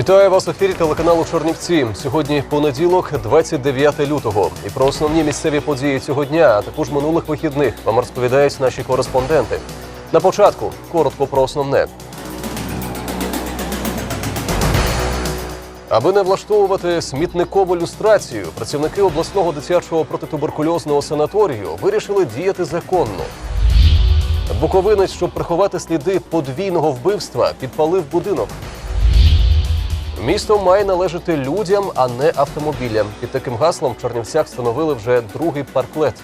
Вітаю вас в ефірі телеканалу Чорнівці. Сьогодні понеділок, 29 лютого. І про основні місцеві події цього дня, а також минулих вихідних вам розповідають наші кореспонденти. На початку коротко про основне. Аби не влаштовувати смітникову люстрацію, працівники обласного дитячого протитуберкульозного санаторію вирішили діяти законно. Буковинець, щоб приховати сліди подвійного вбивства, підпалив будинок. Місто має належати людям, а не автомобілям. Під таким гаслом в Чернівцях встановили вже другий парклет.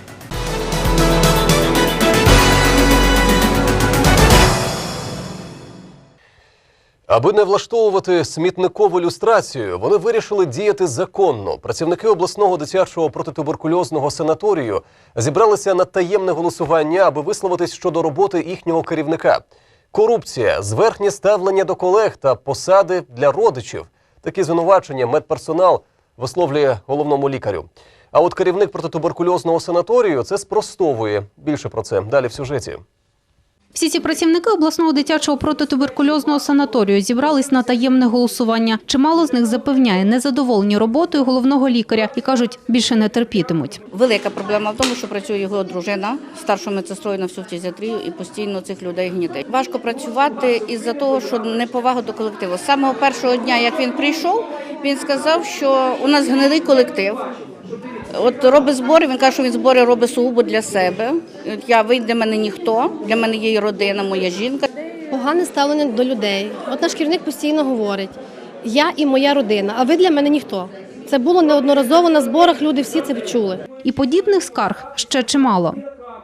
Аби не влаштовувати смітникову люстрацію, вони вирішили діяти законно. Працівники обласного дитячого протитуберкульозного санаторію зібралися на таємне голосування, аби висловитись щодо роботи їхнього керівника. Корупція, зверхнє ставлення до колег та посади для родичів. Такі звинувачення медперсонал висловлює головному лікарю. А от керівник протитуберкульозного санаторію це спростовує. Більше про це далі в сюжеті. Всі ці працівники обласного дитячого протитуберкульозного санаторію зібрались на таємне голосування. Чимало з них запевняє незадоволені роботою головного лікаря і кажуть, більше не терпітимуть. Велика проблема в тому, що працює його дружина старшою медсестрою на всю фтизіатрію і постійно цих людей гнітить. Важко працювати із-за того, що неповага до колективу. З самого першого дня, як він прийшов, він сказав, що у нас гнилий колектив. От робить збори, він каже, що він збори робить сугубо для себе. От Я ви для мене ніхто, для мене є і родина, моя жінка. Погане ставлення до людей. От наш керівник постійно говорить: я і моя родина, а ви для мене ніхто. Це було неодноразово на зборах. Люди всі це чули. І подібних скарг ще чимало.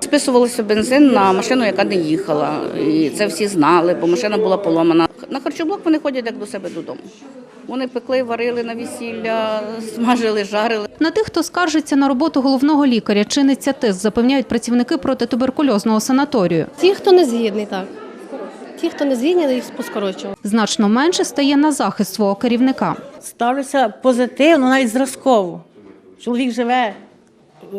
Списувалося бензин на машину, яка не їхала. І це всі знали, бо машина була поломана. На харчоблок вони ходять як до себе додому. Вони пекли, варили на весілля, смажили, жарили. На тих, хто скаржиться на роботу головного лікаря, чиниться тиск, запевняють працівники протитуберкульозного санаторію. Ті, хто не згідний, так. Ті, хто не згідний, їх поскорочував. Значно менше стає на захист свого керівника. ставлюся позитивно, навіть зразково. Чоловік живе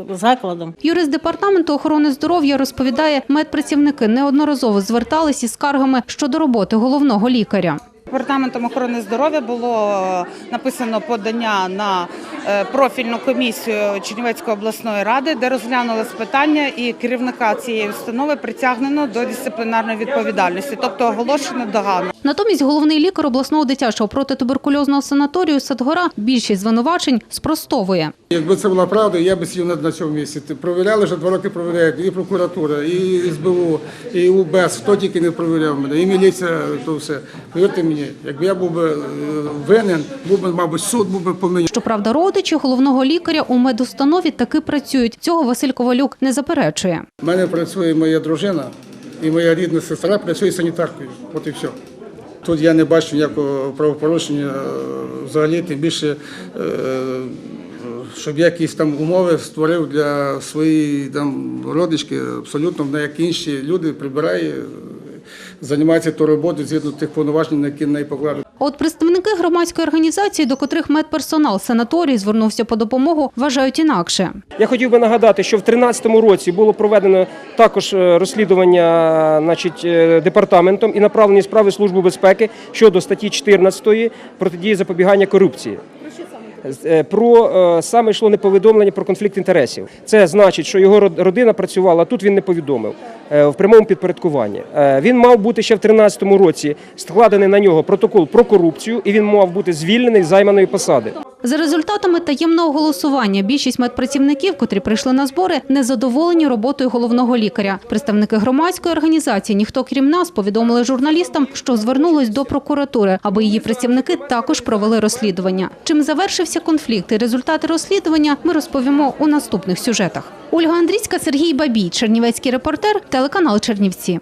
закладом. Юрист департаменту охорони здоров'я розповідає, медпрацівники неодноразово звертались із скаргами щодо роботи головного лікаря. Департаментом охорони здоров'я було е, написано подання на е, профільну комісію Чернівецької обласної ради, де розглянули питання, і керівника цієї установи притягнено до дисциплінарної відповідальності, тобто оголошено догану. Натомість головний лікар обласного дитячого протитуберкульозного санаторію Садгора більшість звинувачень спростовує. Якби це була правда, я би сидів на, цьому місці. Провіряли вже два роки провіряють і прокуратура, і СБУ, і УБЕС, хто тільки не провіряв мене, і міліція, то все. Повірте мені, якби я був би е, винен, був би, мабуть, суд був би повинен. Щоправда, родичі головного лікаря у медустанові таки працюють. Цього Василь Ковалюк не заперечує. У мене працює моя дружина і моя рідна сестра працює санітаркою. От і все. Тут я не бачу ніякого правопорушення е, взагалі, тим більше, е, щоб я якісь там умови створив для своєї там родички, абсолютно на як інші люди прибирає, займається ту роботу згідно тих повноважень, на які на неї покладуть. От представники громадської організації, до котрих медперсонал санаторії звернувся по допомогу, вважають інакше. Я хотів би нагадати, що в 2013 році було проведено також е, розслідування значить, е, департаментом і направлені справи Служби безпеки щодо статті 14 протидії запобігання корупції. Е, Про е, саме йшло неповідомлення про конфлікт інтересів. Це значить, що його родина працювала, тут він не повідомив е, в прямому підпорядкуванні. Він мав бути ще в 2013 році складений на нього протокол про корупцію, і він мав бути звільнений з займаної посади. За результатами таємного голосування більшість медпрацівників, котрі прийшли на збори, незадоволені роботою головного лікаря. Представники громадської організації ніхто крім нас повідомили журналістам, що звернулись до прокуратури, аби її працівники також провели розслідування. Чим завершився конфлікт і результати розслідування, ми розповімо у наступних сюжетах. Ольга Андрійська, Сергій Бабій, Чернівецький репортер, телеканал Чернівці.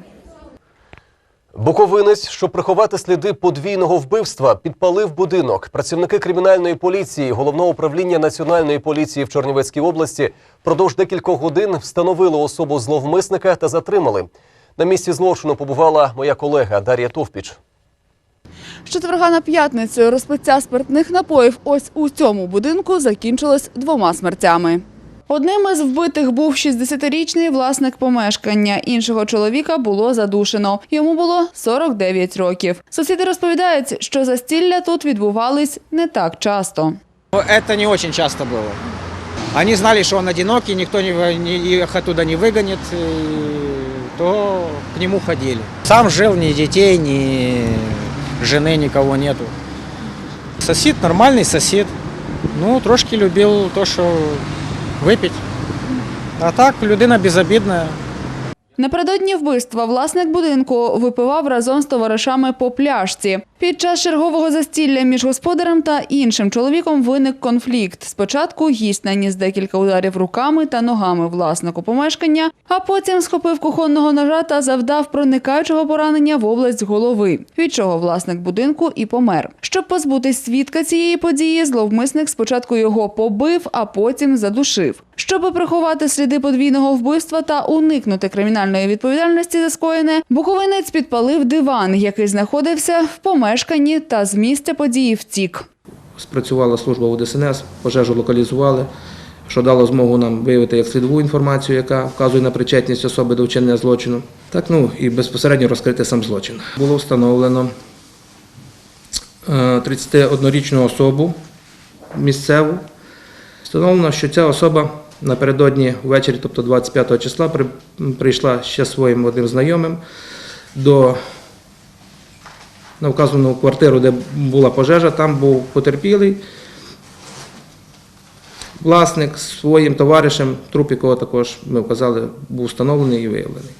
Буковинець, щоб приховати сліди подвійного вбивства, підпалив будинок. Працівники кримінальної поліції головного управління національної поліції в Чернівецькій області впродовж декількох годин встановили особу зловмисника та затримали. На місці злочину побувала моя колега Дар'я Товпіч. З четверга на п'ятницю розпиття спиртних напоїв ось у цьому будинку закінчилось двома смертями. Одним із вбитих був 60-річний власник помешкання. Іншого чоловіка було задушено. Йому було 49 років. Сусіди розповідають, що застілля тут відбувались не так часто. Это не очень часто было. Они знали, что он одинокий, никто не, не- их оттуда не выгонит, и то к нему ходили. Сам жил, ни детей, ни жены, никого нету. Сосед нормальный сосед. Ну, трошки любил то, что выпить. А так, людина безобидная. Напередодні вбивства власник будинку випивав разом з товаришами по пляшці. Під час чергового застілля між господарем та іншим чоловіком виник конфлікт. Спочатку гість наніс декілька ударів руками та ногами власнику помешкання, а потім схопив кухонного ножа та завдав проникаючого поранення в область голови, від чого власник будинку і помер. Щоб позбутись свідка цієї події, зловмисник спочатку його побив, а потім задушив. Щоби приховати сліди подвійного вбивства та уникнути кримінальної відповідальності за скоєне, буковинець підпалив диван, який знаходився в помешканні та з місця події втік. Спрацювала служба УДСНС, пожежу локалізували, що дало змогу нам виявити як слідову інформацію, яка вказує на причетність особи до вчинення злочину. Так, ну і безпосередньо розкрити сам злочин. Було встановлено е, 31-річну особу місцеву. Встановлено, що ця особа напередодні ввечері, тобто 25 числа, прийшла ще своїм одним знайомим до на вказану квартиру, де була пожежа, там був потерпілий. Власник своїм товаришем, труп якого також ми вказали, був встановлений і виявлений.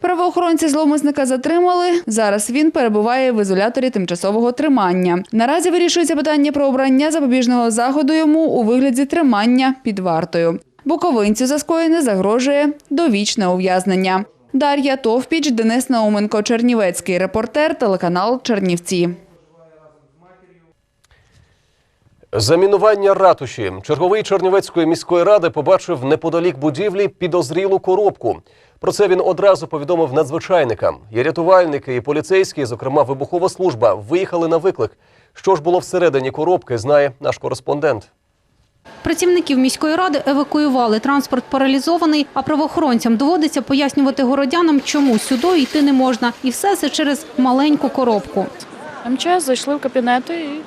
Правоохоронці зловмисника затримали. Зараз він перебуває в ізоляторі тимчасового тримання. Наразі вирішується питання про обрання запобіжного заходу йому у вигляді тримання під вартою. Буковинцю за скоєне загрожує довічне ув'язнення. Дар'я Товпіч, Денис Науменко, Чернівецький репортер, телеканал Чернівці. Замінування ратуші. Черговий Чернівецької міської ради побачив неподалік будівлі підозрілу коробку. Про це він одразу повідомив надзвичайникам. І рятувальники, і поліцейські, зокрема вибухова служба, виїхали на виклик. Що ж було всередині коробки, знає наш кореспондент. Працівників міської ради евакуювали. Транспорт паралізований, а правоохоронцям доводиться пояснювати городянам, чому сюди йти не можна. І все це через маленьку коробку. МЧС зайшли в кабінети і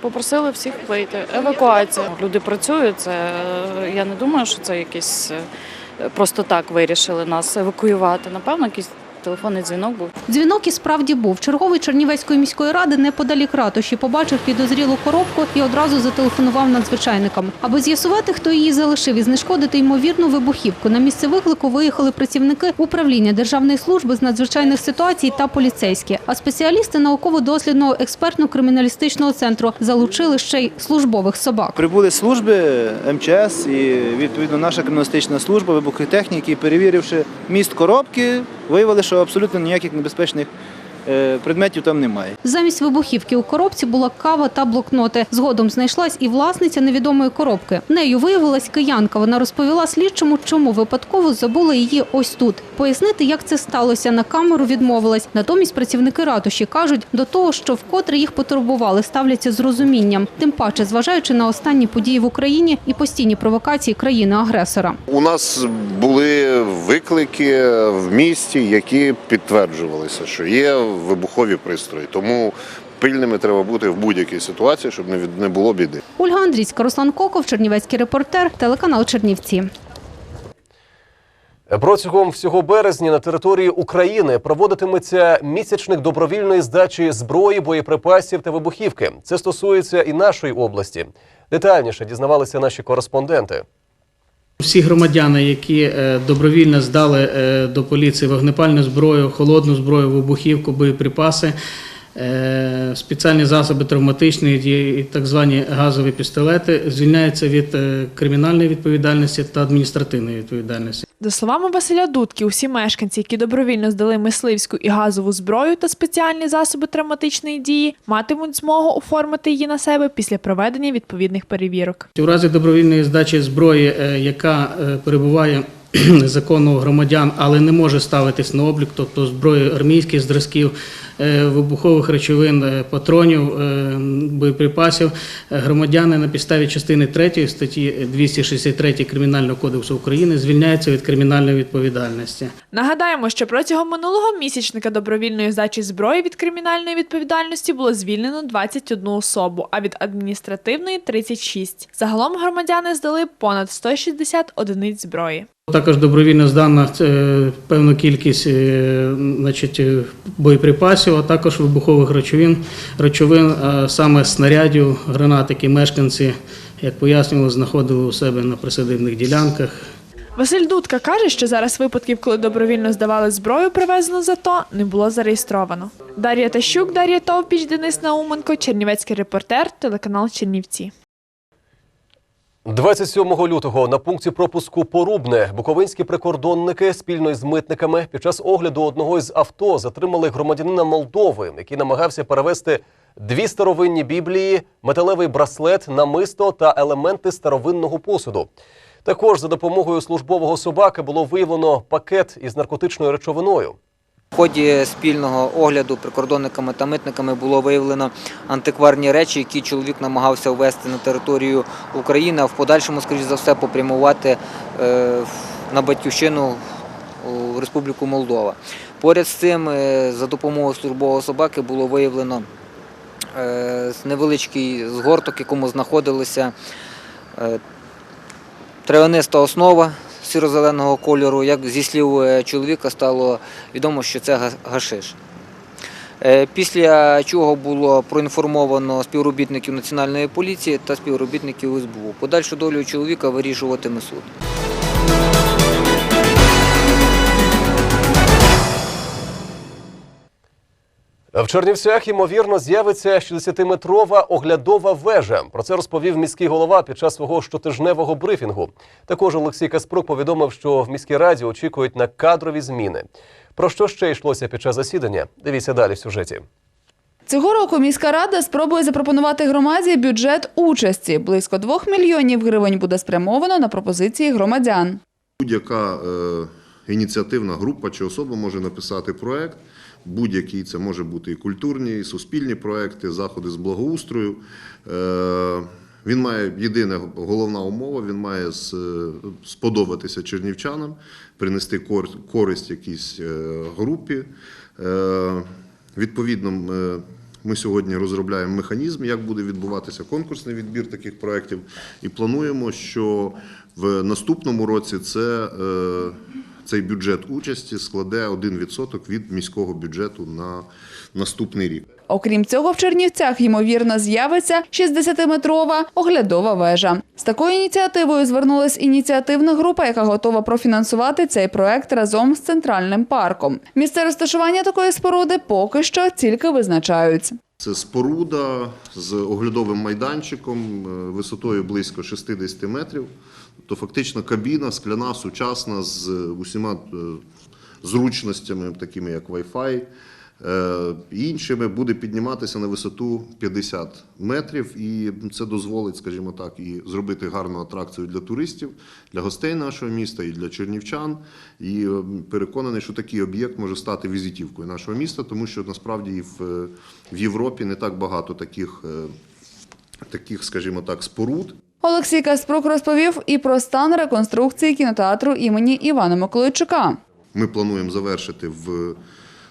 попросили всіх вийти. Евакуація. Люди працюють. Це е, я не думаю, що це якісь е, просто так вирішили нас евакуювати. Напевно, якийсь телефонний дзвінок був. Дзвінок і справді був. Черговий Чернівецької міської ради неподалік ратуші побачив підозрілу коробку і одразу зателефонував надзвичайникам. Аби з'ясувати, хто її залишив і знешкодити ймовірну вибухівку. На місце виклику виїхали працівники управління Державної служби з надзвичайних ситуацій та поліцейські. А спеціалісти науково-дослідного експертно-криміналістичного центру залучили ще й службових собак. Прибули служби МЧС і відповідно наша криміналістична служба вибухотехніки, перевіривши міст коробки, виявили, що абсолютно ніяких небезпечних предметів там немає. Замість вибухівки у коробці була кава та блокноти. Згодом знайшлась і власниця невідомої коробки. Нею виявилась киянка. Вона розповіла слідчому, чому випадково забула її ось тут. Пояснити, як це сталося на камеру, відмовилась. Натомість працівники ратуші кажуть, до того, що вкотре їх потурбували, ставляться з розумінням. Тим паче, зважаючи на останні події в Україні і постійні провокації країни-агресора. У нас були виклики в місті, які підтверджувалися, що є вибухові пристрої. Тому пильними треба бути в будь-якій ситуації, щоб не від- не було біди. Ольга Андрійська, Руслан Коков, Чернівецький репортер, телеканал Чернівці. Протягом всього березня на території України проводитиметься місячник добровільної здачі зброї, боєприпасів та вибухівки. Це стосується і нашої області. Детальніше дізнавалися наші кореспонденти. Всі громадяни, які е, добровільно здали е, до поліції вогнепальну зброю, холодну зброю, вибухівку, боєприпаси, спеціальні засоби травматичної так звані газові пістолети звільняються від е, кримінальної відповідальності та адміністративної відповідальності. За словами Василя Дудки, усі мешканці, які добровільно здали мисливську і газову зброю та спеціальні засоби травматичної дії, матимуть змогу оформити її на себе після проведення відповідних перевірок. У разі добровільної здачі зброї, е, яка е, перебуває законно у громадян, але не може ставитись на облік, тобто зброї армійських зразків, е, вибухових речовин, е, патронів, е, боєприпасів, громадяни на підставі частини 3 статті 263 Кримінального кодексу України звільняються від кримінальної відповідальності. Нагадаємо, що протягом минулого місячника добровільної здачі зброї від кримінальної відповідальності було звільнено 21 особу, а від адміністративної 36. Загалом громадяни здали понад 160 одиниць зброї. Також добровільно здана е, певну кількість е, значить, е, боєприпасів, а також вибухових речовин, речовин, саме снарядів, гранат, які мешканці, як пояснювали, знаходили у себе на присадибних ділянках. Василь Дудка каже, що зараз випадків, коли добровільно здавали зброю, привезену з АТО, не було зареєстровано. Дар'я Тащук, Дар'я Товпіч, Денис Науменко, Чернівецький репортер, телеканал Чернівці. 27 лютого на пункті пропуску Порубне буковинські прикордонники спільно із митниками під час огляду одного із авто затримали громадянина Молдови, який намагався перевезти дві старовинні біблії, металевий браслет, намисто та елементи старовинного посуду. Також за допомогою службового собаки було виявлено пакет із наркотичною речовиною. В ході спільного огляду прикордонниками та митниками було виявлено антикварні речі, які чоловік намагався ввести на територію України, а в подальшому, скоріш за все, попрямувати е, на батьківщину у Республіку Молдова. Поряд з цим, е, за допомогою службового собаки було виявлено е, невеличкий згорток, в якому знаходилися е, травяниста основа сіро-зеленого кольору. Як зі слів е, чоловіка стало відомо, що це га- гашиш. Е, Після чого було проінформовано співробітників Національної поліції та співробітників СБУ. Подальшу долю чоловіка вирішуватиме суд. В Чернівцях, ймовірно, з'явиться 60-метрова оглядова вежа. Про це розповів міський голова під час свого щотижневого брифінгу. Також Олексій Каспрук повідомив, що в міській раді очікують на кадрові зміни. Про що ще йшлося під час засідання? Дивіться далі в сюжеті. Цього року міська рада спробує запропонувати громаді бюджет участі. Близько 2 мільйонів гривень буде спрямовано на пропозиції громадян. Будь-яка е, ініціативна група чи особа може написати проект. Будь-який це може бути і культурні, і суспільні проекти, заходи з благоустрою. Е, він має єдине головна умова, він має сподобатися чернівчанам, принести користь якійсь е, групі. Е, Відповідно, е, ми сьогодні розробляємо механізм, як буде відбуватися конкурсний відбір таких проєктів, і плануємо, що в наступному році це, е, цей бюджет участі складе 1% від міського бюджету на наступний рік. Окрім цього, в Чернівцях ймовірно з'явиться 60-метрова оглядова вежа. З такою ініціативою звернулась ініціативна група, яка готова профінансувати цей проект разом з центральним парком. Місце розташування такої споруди поки що тільки визначають. Це споруда з оглядовим майданчиком е, висотою близько 60 метрів. Тобто фактично кабіна скляна, сучасна з усіма е, зручностями, такими як Wi-Fi. е, Іншими буде підніматися на висоту 50 метрів, і це дозволить, скажімо так, і зробити гарну атракцію для туристів, для гостей нашого міста і для чернівчан. І е, переконаний, що такий об'єкт може стати візитівкою нашого міста, тому що насправді і в, е, Європі не так багато таких, е, таких, скажімо так, споруд. Олексій Каспрук розповів і про стан реконструкції кінотеатру імені Івана Миколайчука. Ми плануємо завершити в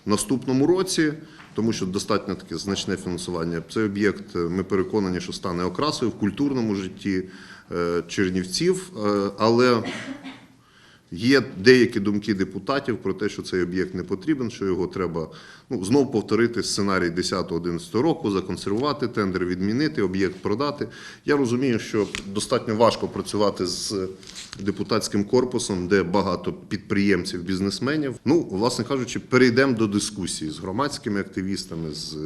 наступному році, тому що достатньо таке значне фінансування. Цей об'єкт е, ми переконані, що стане окрасою в культурному житті е, Чернівців, Е, але Є деякі думки депутатів про те, що цей об'єкт не потрібен, що його треба ну, знов повторити сценарій 10-11 року, законсервувати, тендер відмінити, об'єкт продати. Я розумію, що достатньо важко працювати з депутатським корпусом, де багато підприємців, бізнесменів. Ну, власне кажучи, перейдемо до дискусії з громадськими активістами, з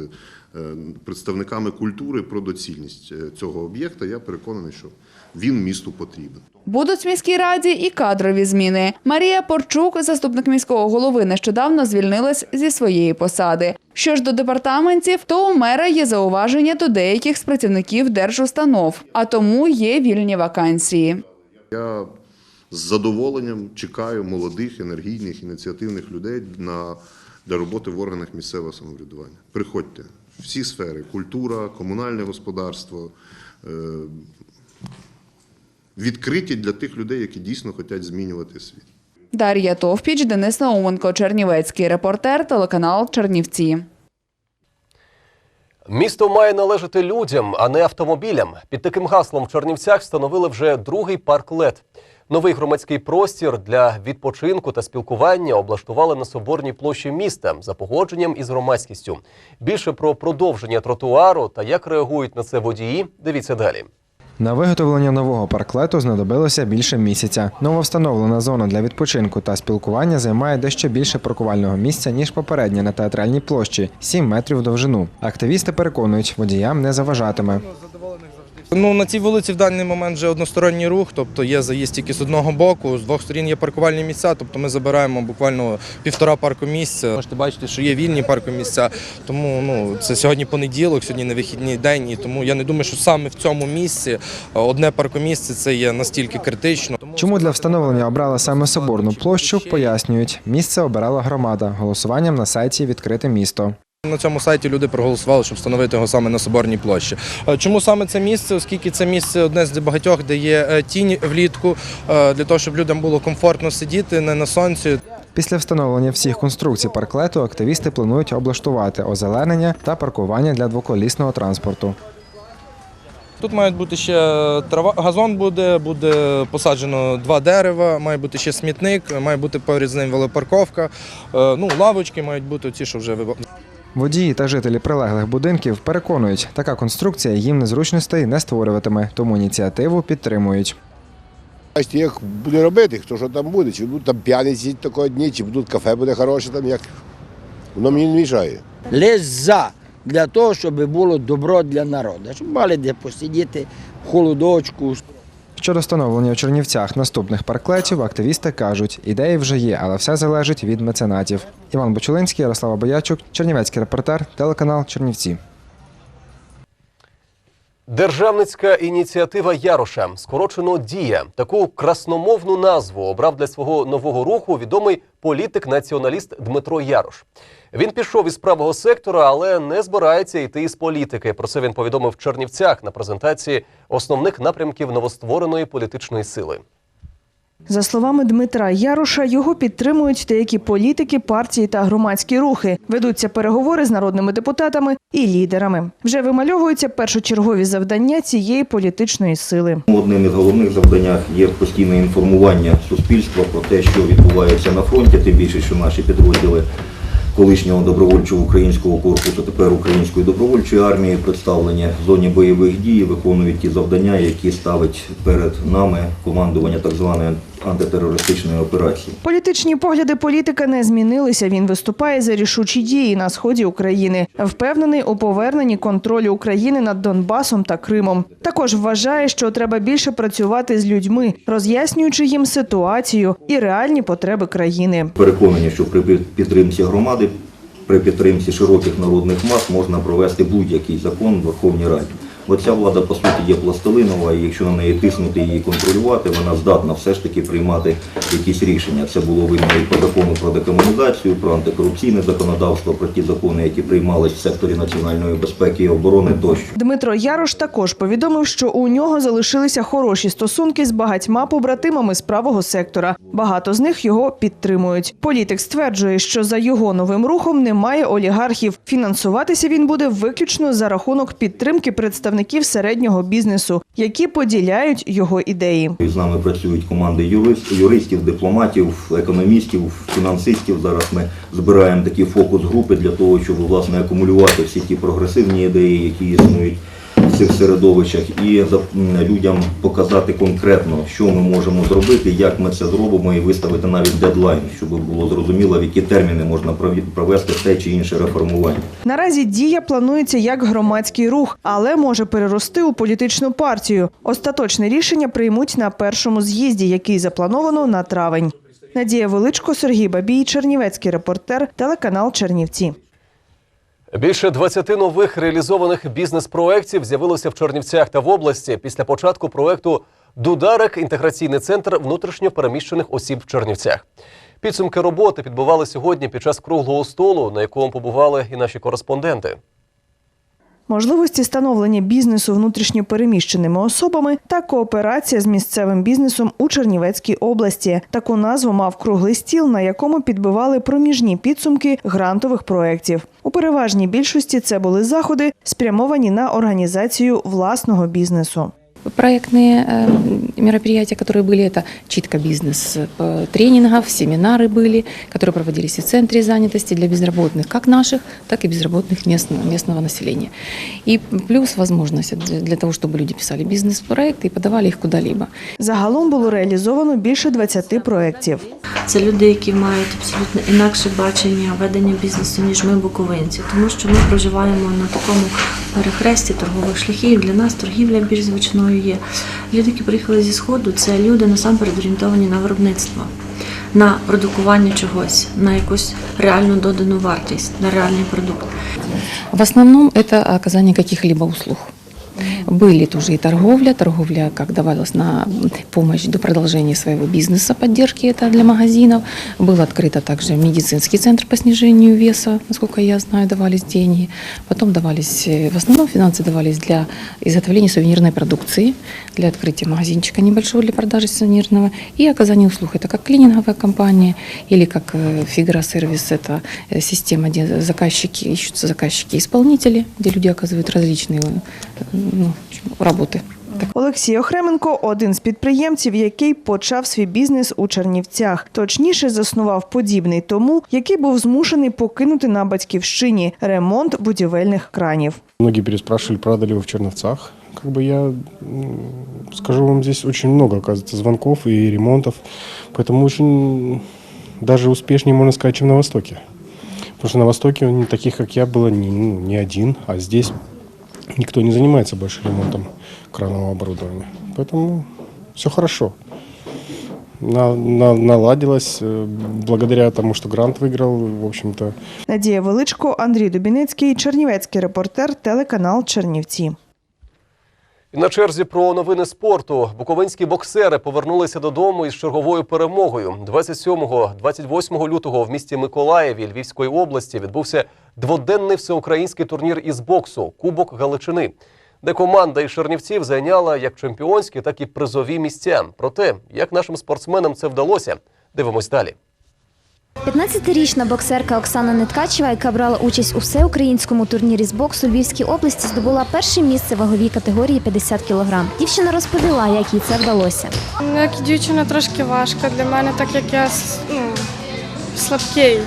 представниками культури про доцільність е, цього об'єкта. Я переконаний, що він місту потрібен. Будуть в міській раді і кадрові зміни. Марія Порчук, заступник міського голови, нещодавно звільнилась зі своєї посади. Що ж до департаментів, то у мера є зауваження до деяких з працівників держустанов, а тому є вільні вакансії. Я з задоволенням чекаю молодих, енергійних, ініціативних людей на, для роботи в органах місцевого самоврядування. Приходьте. Всі сфери культура, комунальне господарство. е, Відкриті для тих людей, які дійсно хочуть змінювати світ. Дар'я Товпіч, Денис Науменко, Чернівецький репортер, телеканал Чернівці. Місто має належати людям, а не автомобілям. Під таким гаслом в Чернівцях встановили вже другий парк ЛЕД. Новий громадський простір для відпочинку та спілкування облаштували на соборній площі міста за погодженням із громадськістю. Більше про продовження тротуару та як реагують на це водії. Дивіться далі. На виготовлення нового парклету знадобилося більше місяця. Нововстановлена зона для відпочинку та спілкування займає дещо більше паркувального місця, ніж попередня на театральній площі 7 метрів довжину. Активісти переконують, водіям не заважатиме. Ну на цій вулиці в даний момент вже односторонній рух, тобто є заїзд тільки з одного боку, з двох сторін є паркувальні місця, тобто ми забираємо буквально півтора парку місця. Можете бачити, що є вільні паркомісця. Тому ну це сьогодні понеділок, сьогодні не вихідний день, і тому я не думаю, що саме в цьому місці е, одне паркомісце це є настільки критично. Чому для встановлення обрали саме соборну площу, пояснюють. Місце обирала громада голосуванням на сайті Відкрите місто. На цьому сайті люди проголосували, щоб встановити його саме на Соборній площі. Е, Чому саме це місце? Оскільки це місце одне з багатьох, де є е, тінь влітку, е, для того, щоб людям було комфортно сидіти не на сонці. Після встановлення всіх конструкцій парклету активісти планують облаштувати озеленення та паркування для двоколісного транспорту. Тут мають бути ще трава, газон буде, буде посаджено два дерева, має бути ще смітник, має бути поряд з ним велопарковка, ну, лавочки мають бути ці, що вже ви Водії та жителі прилеглих будинків переконують, така конструкція їм незручностей не створюватиме, тому ініціативу підтримують. Бачите, як буде робити, хто що там буде, чи будуть там п'яниці такого дні, чи будуть кафе буде хороше, там як. Воно мені не мішає. Лише за для того, щоб було добро для народу, щоб мали де посидіти в холодочку. Щодо встановлення у Чернівцях наступних парклетів, активісти кажуть, ідеї вже є, але все залежить від меценатів. Іван Бочулинський, Ярослава Боячук, Чернівецький репортер, телеканал Чернівці. Державницька ініціатива Яроша, скорочено дія. Таку красномовну назву обрав для свого нового руху відомий політик-націоналіст Дмитро Ярош. Він пішов із правого сектора, але не збирається йти із політики. Про це він повідомив в Чернівцях на презентації основних напрямків новоствореної політичної сили. За словами Дмитра Яроша, його підтримують деякі політики, партії та громадські рухи. Ведуться переговори з народними депутатами і лідерами. Вже вимальовуються першочергові завдання цієї політичної сили. Одним із головних завдань є постійне інформування суспільства про те, що відбувається на фронті, тим більше, що наші підрозділи колишнього добровольчого українського корпусу, тепер української добровольчої армії, представлені в зоні бойових дій, виконують ті завдання, які ставить перед нами командування так званої антитерористичної операції. Політичні погляди політика не змінилися. Він виступає за рішучі дії на сході України. Впевнений у поверненні контролю України над Донбасом та Кримом. Також вважає, що треба більше працювати з людьми, роз'яснюючи їм ситуацію і реальні потреби країни. Переконані, що при підтримці громади, при підтримці широких народних мас можна провести будь-який закон в Верховній Раді. Оця влада, по суті, є пластилинова, і якщо на неї тиснути і її контролювати, вона здатна все ж таки приймати якісь рішення. Це було видно і по закону про декомунізацію, про антикорупційне законодавство, про ті закони, які приймались в секторі національної безпеки і оборони тощо. Дмитро Ярош також повідомив, що у нього залишилися хороші стосунки з багатьма побратимами з правого сектора. Багато з них його підтримують. Політик стверджує, що за його новим рухом немає олігархів. Фінансуватися він буде виключно за рахунок підтримки представників представників середнього бізнесу, які поділяють його ідеї. З нами працюють команди юрист- юристів, дипломатів, економістів, фінансистів. Зараз ми збираємо такі фокус-групи для того, щоб власне акумулювати всі ті прогресивні ідеї, які існують в цих середовищах, і людям показати конкретно, що ми можемо зробити, як ми це зробимо, і виставити навіть дедлайн, щоб було зрозуміло, в які терміни можна провести те чи інше реформування. Наразі дія планується як громадський рух, але може перерости у політичну партію. Остаточне рішення приймуть на першому з'їзді, який заплановано на травень. Надія Величко, Сергій Бабій, Чернівецький репортер, телеканал Чернівці. Більше 20 нових реалізованих бізнес-проєктів з'явилося в Чернівцях та в області після початку проєкту Дударик інтеграційний центр внутрішньопереміщених осіб в Чернівцях. Підсумки роботи підбивали сьогодні під час круглого столу, на якому побували і наші кореспонденти. Можливості становлення бізнесу внутрішньопереміщеними особами та кооперація з місцевим бізнесом у Чернівецькій області. Таку назву мав круглий стіл, на якому підбивали проміжні підсумки грантових проєктів. У переважній більшості це були заходи, спрямовані на організацію власного бізнесу. Проектные э, мероприятия, которые были, это читка бизнес э, тренингов, семинары были, которые проводились и в центре занятости для безработных, как наших, так и безработных местного, местного населения. И плюс возможность для, для того, чтобы люди писали бизнес-проекты и подавали их куда-либо. Загалом було реалізовано більше 20 проєктів. Це люди, які мають абсолютно інакше бачення ведення бізнесу, ніж ми, буковинці, тому що ми проживаємо на такому перехресті торгових шляхів. Для нас торгівля більш звичною є. Люди, які приїхали зі сходу, це люди насамперед орієнтовані на виробництво, на продукування чогось, на якусь реальну додану вартість, на реальний продукт. В основному це оказання каких-либо услуг. Были тоже и торговля, торговля как давалась на помощь до продолжения своего бизнеса, поддержки это для магазинов. Был открыто также медицинский центр по снижению веса, насколько я знаю, давались деньги. Потом давались, э, в основном финансы давались для изготовления сувенирной продукции, для открытия магазинчика небольшого для продажи сувенирного и оказания услуг. Это как клининговая компания или как э, Фигра сервис, это э, система, где заказчики, ищутся заказчики-исполнители, где люди оказывают различные э, ну, работы. Олексій Охременко один з підприємців, який почав свій бізнес у Чернівцях. Точніше, заснував подібний тому, який був змушений покинути на батьківщині ремонт будівельних кранів. Многие переспрашивали, правда ли вы в Черновцах. Как бы я м, скажу вам, здесь очень много, оказывается, звонков и ремонтов. Поэтому очень даже успешнее, можно сказать, чем на Востоке. Потому что на Востоке не таких, как я, было не, ну, не один, а здесь никто не занимается больше ремонтом кранового оборудования. Поэтому все хорошо. На- на- наладилось э, благодаря тому, что грант выиграл, в общем-то, Надія Величко, Андрій Дубінецький, Чернівецький репортер, телеканал Чернівці. І на черзі про новини спорту. Буковинські боксери повернулися додому із черговою перемогою. 27-28 лютого в місті Миколаєві Львівської області відбувся дводенний всеукраїнський турнір із боксу Кубок Галичини, де команда із Чернівців зайняла як чемпіонські, так і призові місця. Про те, як нашим спортсменам це вдалося, дивимось далі. 15-річна боксерка Оксана Неткачева, яка брала участь у всеукраїнському турнірі з боксу Львівській області, здобула перше місце ваговій категорії 50 кг. Дівчина розповіла, як їй це вдалося. Ну, Як дівчина трошки важко для мене, так як я ну, слабкий,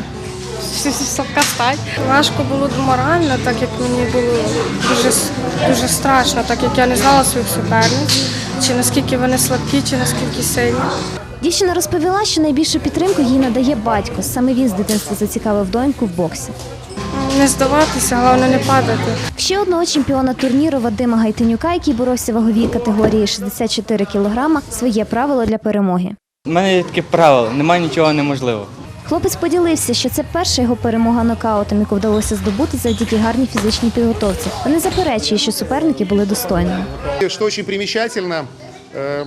слабка стать. Важко було морально, так як мені було дуже, дуже страшно, так як я не знала своїх суперниць, чи наскільки вони слабкі, чи наскільки сильні. Дівчина розповіла, що найбільшу підтримку їй надає батько. Саме він з дитинства зацікавив доньку в боксі. Не здаватися, головне не падати. Ще одного чемпіона турніру Вадима Гайтенюка, який боровся в ваговій категорії 64 кг, своє правило для перемоги. У мене є таке правило, немає нічого неможливого. Хлопець поділився, що це перша його перемога нокаутом, яку вдалося здобути завдяки гарній фізичній підготовці. Та не заперечує, що суперники були достойними. Что очень примечательно, э,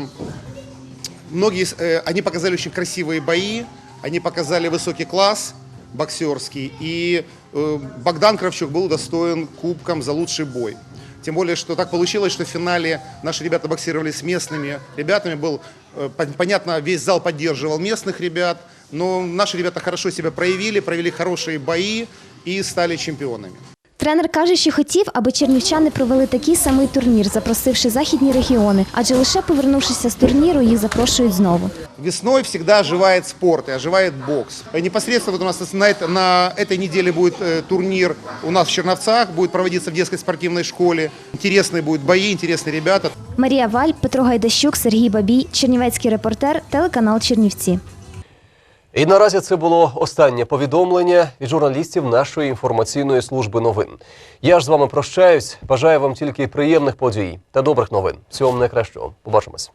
многие, э, они показали очень красивые бои, они показали высокий класс боксерский, и э, Богдан Кравчук был удостоен кубком за лучший бой. Тем более, что так получилось, что в финале наши ребята боксировали с местными ребятами. Был, э, пон- понятно, весь зал поддерживал местных ребят, но наши ребята хорошо себя проявили, провели хорошие бои и стали чемпионами. Тренер каже, що хотів, аби чернівчани провели такий самий турнір, запросивши західні регіони, адже лише повернувшися з турніру, їх запрошують знову. Весной всегда оживает спорт и оживает бокс. Э, Непосредственно вот у нас на, это- на этой неделе будет э, турнир у нас в Черновцах, будет проводиться в детской спортивной школе. Интересные будут бои, интересные ребята. Марія Валь, Петро Гайдащук, Сергій Бабій, Чернівецький репортер, телеканал Чернівці. І наразі це було останнє повідомлення від журналістів нашої інформаційної служби новин. Я ж з вами прощаюсь. Бажаю вам тільки приємних подій та добрих новин. Всього вам найкращого. Побачимось.